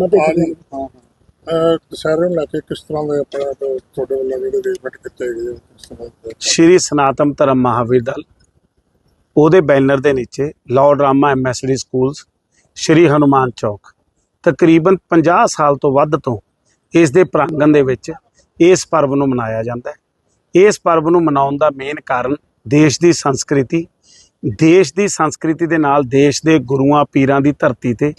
ਮਤੇ ਹਾਂ ਹਾਂ ਦੁਸਹਿਰੇ ਨੂੰ ਲੈ ਕੇ ਕਿਸ ਤਰ੍ਹਾਂ ਦੇ ਆਪਣਾ ਤੋਂ ਤੁਹਾਡੇ ਵੱਲੋਂ ਜਿਹੜੇ ਅਰੇਂਜਮੈਂਟ ਕੀਤੇ ਗਏ ਆ, ਕਿਸ ਤਰ੍ਹਾਂ ਦੇ? ਸ਼੍ਰੀ ਸਨਾਤਨ ਧਰਮ ਮਹਾਵੀਰ ਦਲ ਉਹਦੇ ਬੈਨਰ ਦੇ ਨੀਚੇ Lord Rama MSD schools Shri Hanuman Chowk ਤਕਰੀਬਨ 50 ਸਾਲ ਤੋਂ ਵੱਧ ਤੋਂ ਇਸ ਦੇ ਪ੍ਰਾਂਗਣ ਦੇ ਵਿੱਚ ਇਸ ਪਰਵ ਨੂੰ ਮਨਾਇਆ ਜਾਂਦਾ ਹੈ ਇਸ ਪਰਵ ਨੂੰ ਮਨਾਉਣ ਦਾ ਮੇਨ ਕਾਰਨ ਦੇਸ਼ ਦੀ ਸੰਸਕ੍ਰਿਤੀ ਦੇਸ਼ ਦੀ ਸੰਸਕ੍ਰਿਤੀ ਦੇ ਨਾਲ ਦੇਸ਼ ਦੇ ਗੁਰੂਆਂ ਪੀਰਾਂ ਦੀ ਧਰਤੀ ਤੇ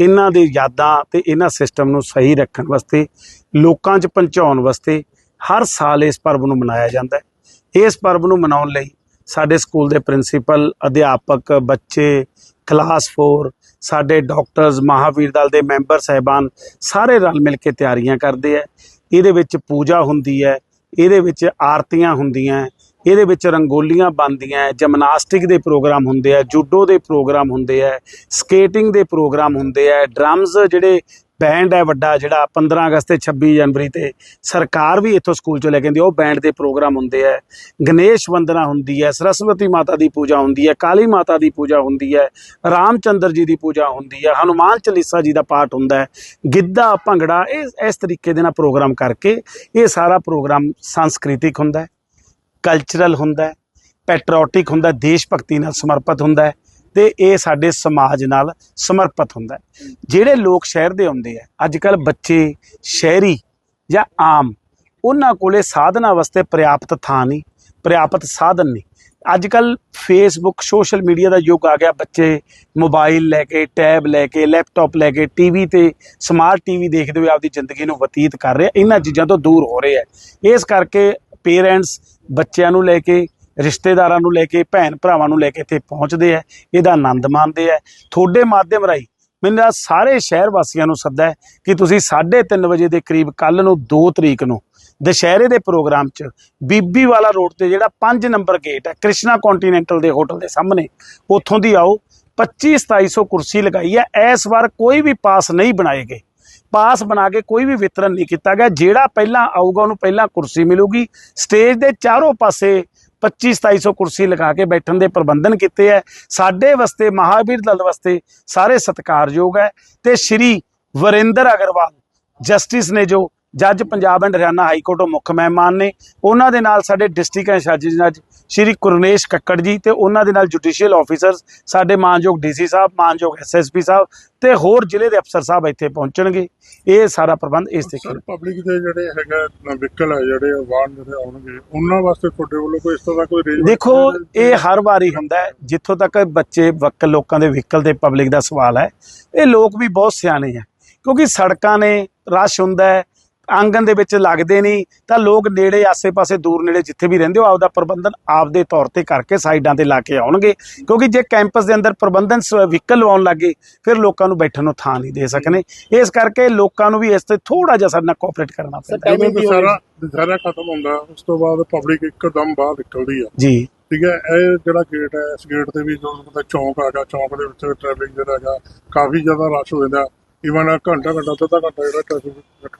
ਇਹਨਾਂ ਦੇ ਯਾਦਾਂ ਤੇ ਇਹਨਾਂ ਸਿਸਟਮ ਨੂੰ ਸਹੀ ਰੱਖਣ ਵਾਸਤੇ, ਲੋਕਾਂ 'ਚ ਪਹੁੰਚਾਉਣ ਵਾਸਤੇ ਹਰ ਸਾਲ ਇਸ ਪਰਬ ਨੂੰ ਮਨਾਇਆ ਜਾਂਦਾ ਹੈ। ਇਸ ਪਰਬ ਨੂੰ ਮਨਾਉਣ ਲਈ ਸਾਡੇ ਸਕੂਲ ਦੇ ਪ੍ਰਿੰਸੀਪਲ, ਅਧਿਆਪਕ, ਬੱਚੇ ਕਲਾਸ 4 ਸਾਡੇ ਡਾਕਟਰਸ ਮਹਾਵੀਰ ਦਲ ਦੇ ਮੈਂਬਰ ਸਹਿਬਾਨ ਸਾਰੇ ਰਲ ਮਿਲ ਕੇ ਤਿਆਰੀਆਂ ਕਰਦੇ ਆ ਇਹਦੇ ਵਿੱਚ ਪੂਜਾ ਹੁੰਦੀ ਹੈ, ਇਹਦੇ ਵਿੱਚ ਆਰਤੀਆਂ ਹੁੰਦੀਆਂ ਇਹਦੇ ਵਿੱਚ ਰੰਗੋਲੀਆਂ ਬਣਦੀਆਂ ਜਿਮਨਾਸਟਿਕ ਦੇ ਪ੍ਰੋਗਰਾਮ ਹੁੰਦੇ ਆ ਜੂਡੋ ਦੇ ਪ੍ਰੋਗਰਾਮ ਹੁੰਦੇ ਆ ਸਕੇਟਿੰਗ ਦੇ ਪ੍ਰੋਗਰਾਮ ਹੁੰਦੇ ਆ ਡਰਮਸ ਜਿਹੜੇ ਬੈਂਡ ਹੈ ਵੱਡਾ ਜਿਹੜਾ 15 ਅਗਸਤ ਤੇ 26 ਜਨਵਰੀ ਤੇ ਸਰਕਾਰ ਵੀ ਇੱਥੋਂ ਸਕੂਲ ਚੋਂ ਲੈ ਕੇ ਆਉਂਦੀ ਹੈ, ਉਹ ਬੈਂਡ ਦੇ ਪ੍ਰੋਗਰਾਮ ਹੁੰਦੇ ਆ ਗਣੇਸ਼ ਵੰਦਨਾ ਹੁੰਦੀ ਹੈ ਸਰਸਵਤੀ ਮਾਤਾ ਦੀ ਪੂਜਾ ਹੁੰਦੀ ਹੈ ਕਾਲੀ ਮਾਤਾ ਦੀ ਪੂਜਾ ਹੁੰਦੀ ਹੈ ਰਾਮਚੰਦਰ ਜੀ ਦੀ ਪੂਜਾ ਹੁੰਦੀ ਹੈ ਹਨੂਮਾਨ ਚਾਲੀਸਾ ਜੀ ਦਾ ਪਾਠ ਹੁੰਦਾ ਹੈ ਗਿੱਧਾ ਭੰਗੜਾ ਇਹ ਇਸ ਤਰੀਕੇ ਦੇ ਨਾਲ ਪ੍ਰੋਗਰਾਮ ਕਰਕੇ ਇਹ ਸਾਰਾ ਪ੍ਰੋਗਰਾਮ ਸੰਸਕ੍ਰਿਤਿਕ ਹੁੰਦਾ ਹੈ। ਕਲਚਰਲ ਹੁੰਦਾ ਪੈਟਰੋਟਿਕ ਹੁੰਦਾ ਦੇਸ਼ ਭਗਤੀ ਨਾਲ ਸਮਰਪਿਤ ਹੁੰਦਾ ਹੈ ਤੇ ਇਹ ਸਾਡੇ ਸਮਾਜ ਨਾਲ ਸਮਰਪਿਤ ਹੁੰਦਾ ਜਿਹੜੇ ਲੋਕ ਸ਼ਹਿਰ ਦੇ ਆਉਂਦੇ ਆ ਅੱਜ ਕੱਲ ਬੱਚੇ, ਸ਼ਹਿਰੀ ਜਾਂ ਆਮ, ਉਹਨਾਂ ਕੋਲੇ ਸਾਧਨਾ ਵਾਸਤੇ ਪ੍ਰਿਆਪਤ ਥਾਂ ਨਹੀਂ ਪ੍ਰਿਆਪਤ ਸਾਧਨ ਨਹੀਂ। ਅੱਜ ਕੱਲ ਫੇਸਬੁੱਕ ਸੋਸ਼ਲ ਮੀਡੀਆ ਦਾ ਯੁੱਗ ਆ ਗਿਆ, ਬੱਚੇ ਮੋਬਾਈਲ ਲੈ ਕੇ ਟੈਬ ਲੈ ਕੇ ਲੈਪਟਾਪ ਲੈ ਕੇ ਟੀਵੀ ਤੇ ਸਮਾਰਟ ਟੀਵੀ ਦੇਖਦੇ ਹੋਏ ਆਪਦੀ ਜ਼ਿੰਦਗੀ ਨੂੰ ਬਤੀਤ ਕਰ ਰਹੇ ਇਹਨਾਂ ਚੀਜ਼ਾਂ ਤੋਂ ਦੂਰ ਹੋ ਰਹੇ ਆ। ਇਸ ਕਰਕੇ ਪੇਰੈਂਟਸ ਬੱਚਿਆਂ ਨੂੰ ਲੈ ਕੇ, ਰਿਸ਼ਤੇਦਾਰਾਂ ਨੂੰ ਲੈ ਕੇ, ਭੈਣ ਭਰਾਵਾਂ ਨੂੰ ਲੈ ਕੇ ਇੱਥੇ ਪਹੁੰਚਦੇ ਆ। ਇਹਦਾ ਆਨੰਦ ਮਾਣਦੇ ਆ। ਤੁਹਾਡੇ ਮਾਧਿਅਮ ਰਾਹੀਂ ਮੈਨੂੰ ਸਾਰੇ ਸ਼ਹਿਰ ਵਾਸੀਆਂ ਨੂੰ ਸੱਦਾ ਹੈ ਕਿ ਤੁਸੀਂ 3:30 ਵਜੇ ਦੇ ਕਰੀਬ ਕੱਲ ਨੂੰ 2 ਤਰੀਕ ਨੂੰ ਦੁਸ਼ਹਿਰੇ ਦੇ ਪ੍ਰੋਗਰਾਮ 'ਚ ਬੀਬੀ ਵਾਲਾ ਰੋਡ ਤੇ ਜਿਹੜਾ 5 ਨੰਬਰ ਗੇਟ ਹੈ, ਕ੍ਰਿਸ਼ਨਾ ਕੰਟੀਨੈਂਟਲ ਦੇ ਹੋਟਲ ਦੇ ਸਾਹਮਣੇ, ਉੱਥੋਂ ਦੀ ਆਓ। 25 2700 ਕੁਰਸੀ ਲਗਾਈ ਹੈ। ਇਸ ਵਾਰ ਕੋਈ ਵੀ ਪਾਸ ਨਹੀਂ ਬਣਾਏ ਗਏ। ਪਾਸ ਬਣਾ ਕੇ ਕੋਈ ਵੀ ਵਿਤਰਨ ਨਹੀਂ ਕੀਤਾ ਗਿਆ। ਜਿਹੜਾ ਪਹਿਲਾਂ ਆਊਗਾ, ਉਹਨੂੰ ਪਹਿਲਾਂ ਕੁਰਸੀ ਮਿਲੂਗੀ। ਸਟੇਜ ਦੇ ਚਾਰੋਂ ਪਾਸੇ 25 2700 ਕੁਰਸੀ ਲਗਾ ਕੇ ਬੈਠਣ ਦੇ ਪ੍ਰਬੰਧਨ ਕੀਤੇ ਹੈ ਸਾਡੇ ਵਾਸਤੇ, ਮਹਾਵੀਰ ਦਲ ਵਾਸਤੇ ਸਾਰੇ ਸਤਿਕਾਰਯੋਗ ਹੈ ਤੇ ਸ਼੍ਰੀ ਵਰਿੰਦਰ ਅਗਰਵਾਲ, ਜਸਟਿਸ ਨੇ ਜੋ ਜੱਜ Punjab and Haryana high court ਤੋਂ ਮੁੱਖ ਮਹਿਮਾਨ ਨੇ ਉਹਨਾਂ ਦੇ ਨਾਲ ਸਾਡੇ ਡਿਸਟ੍ਰਿਕਟ ਇੰਚਾਰਜ ਜੱਜ ਸ਼੍ਰੀ ਕੁਰਨੇਸ਼ ਕੱਕੜ ਜੀ ਤੇ ਉਹਨਾਂ ਦੇ ਨਾਲ ਜੁਡੀਸ਼ੀਅਲ ਆਫੀਸਰਸ ਸਾਡੇ ਮਾਨਯੋਗ ਡੀਸੀ ਸਾਹਿਬ ਮਾਨਯੋਗ ਐਸਐਸਪੀ ਸਾਹਿਬ ਤੇ ਹੋਰ ਜ਼ਿਲ੍ਹੇ ਦੇ ਅਫਸਰ ਸਾਹਿਬ ਇੱਥੇ ਪਹੁੰਚਣਗੇ ਇਹ ਸਾਰਾ ਪ੍ਰਬੰਧ ਇਸ ਤੇ ਸਰ ਪਬਲਿਕ ਦੇ ਜਿਹੜੇ ਹੈਗਾ ਵਹੀਕਲ ਹੈ ਜਿਹੜੇ ਵਾਹਨ ਜਿਹੜੇ ਆਉਣਗੇ ਉਹਨਾਂ ਵਾਸਤੇ ਤੁਹਾਡੇ ਵੱਲੋਂ ਕੋਈ ਇਸ ਤਰ੍ਹਾਂ ਦਾ ਕੋਈ arrangement ਦੇਖੋ ਹੈ? ਇਹ ਹਰ ਵਾਰੀ ਹੁੰਦਾ ਹੈ ਜਿੱਥੋਂ ਤੱਕ ਬੱਚੇ ਵਕ ਲੋਕਾਂ ਦੇ ਵਹੀਕਲ ਤੇ ਪਬਲਿਕ ਦਾ ਸਵਾਲ ਹੈ ਇਹ ਲੋਕ ਵੀ ਬਹੁਤ ਸਿਆਣੇ ਆ ਕਿਉਂਕਿ ਸੜਕਾਂ ਨੇ ਰਸ਼ ਹੁੰਦਾ ਹੈ ਆਂਗਨ ਦੇ ਵਿੱਚ ਲੱਗਦੇ ਨਹੀਂ ਤਾਂ ਲੋਕ ਨੇੜੇ ਆਸੇ-ਪਾਸੇ ਦੂਰ ਨੇੜੇ ਜਿੱਥੇ ਵੀ ਰਹਿੰਦੇ ਹੋ ਆਪਦਾ ਪ੍ਰਬੰਧਨ ਆਪਦੇ ਤੌਰ ਤੇ ਕਰਕੇ ਸਾਈਡਾਂ ਤੇ ਲਾ ਕੇ ਆਉਣਗੇ। ਕਿਉਂਕਿ ਜੇ ਕੈਂਪਸ ਦੇ ਅੰਦਰ ਪ੍ਰਬੰਧਨ ਵਹੀਕਲ ਲਵਾਉਣ ਲੱਗੇ ਫਿਰ ਲੋਕਾਂ ਨੂੰ ਬੈਠਣ ਨੂੰ ਥਾਂ ਨਹੀਂ ਦੇ ਸਕਨੇ ਇਸ ਕਰਕੇ ਲੋਕਾਂ ਨੂੰ ਵੀ ਇਸ ਤੇ ਥੋੜਾ ਜਿਹਾ ਸਾਡੇ ਨਾਲ ਕੋਆਪਰੇਟ ਕਰਨਾ ਪੈਂਦਾ। ਜਦੋਂ ਦੁਸਹਿਰਾ ਦੁਸਹਿਰਾ ਖਤਮ ਹੁੰਦਾ ਉਸ ਤੋਂ ਬਾਅਦ ਪਬਲਿਕ ਇੱਕਦਮ ਬਾਹਰ ਨਿਕਲਦੀ ਆ। ਜੀ। ਠੀਕ ਹੈ ਇਹ ਜਿਹੜਾ ਗੇਟ ਹੈ ਇਸ ਗੇਟ ਤੇ ਵੀ ਜੋ ਮਤਲਬ ਚੌਂਕ ਹੈਗਾ ਚੌਂਕ ਦੇ ਵਿੱਚ ਟ੍ਰੈਫਿਕ ਜਿਹੜਾ ਹੈਗਾ ਕਾਫੀ ਜ਼ਿਆਦਾ ਰਸ਼ ਹੋ ਜਾਂਦਾ। ਈਵਨ ਘੰਟਾ ਘੰਟਾ ਅੱਧਾ ਘੰਟਾ ਜਿਹੜਾ ਟ੍ਰੈਫਿਕ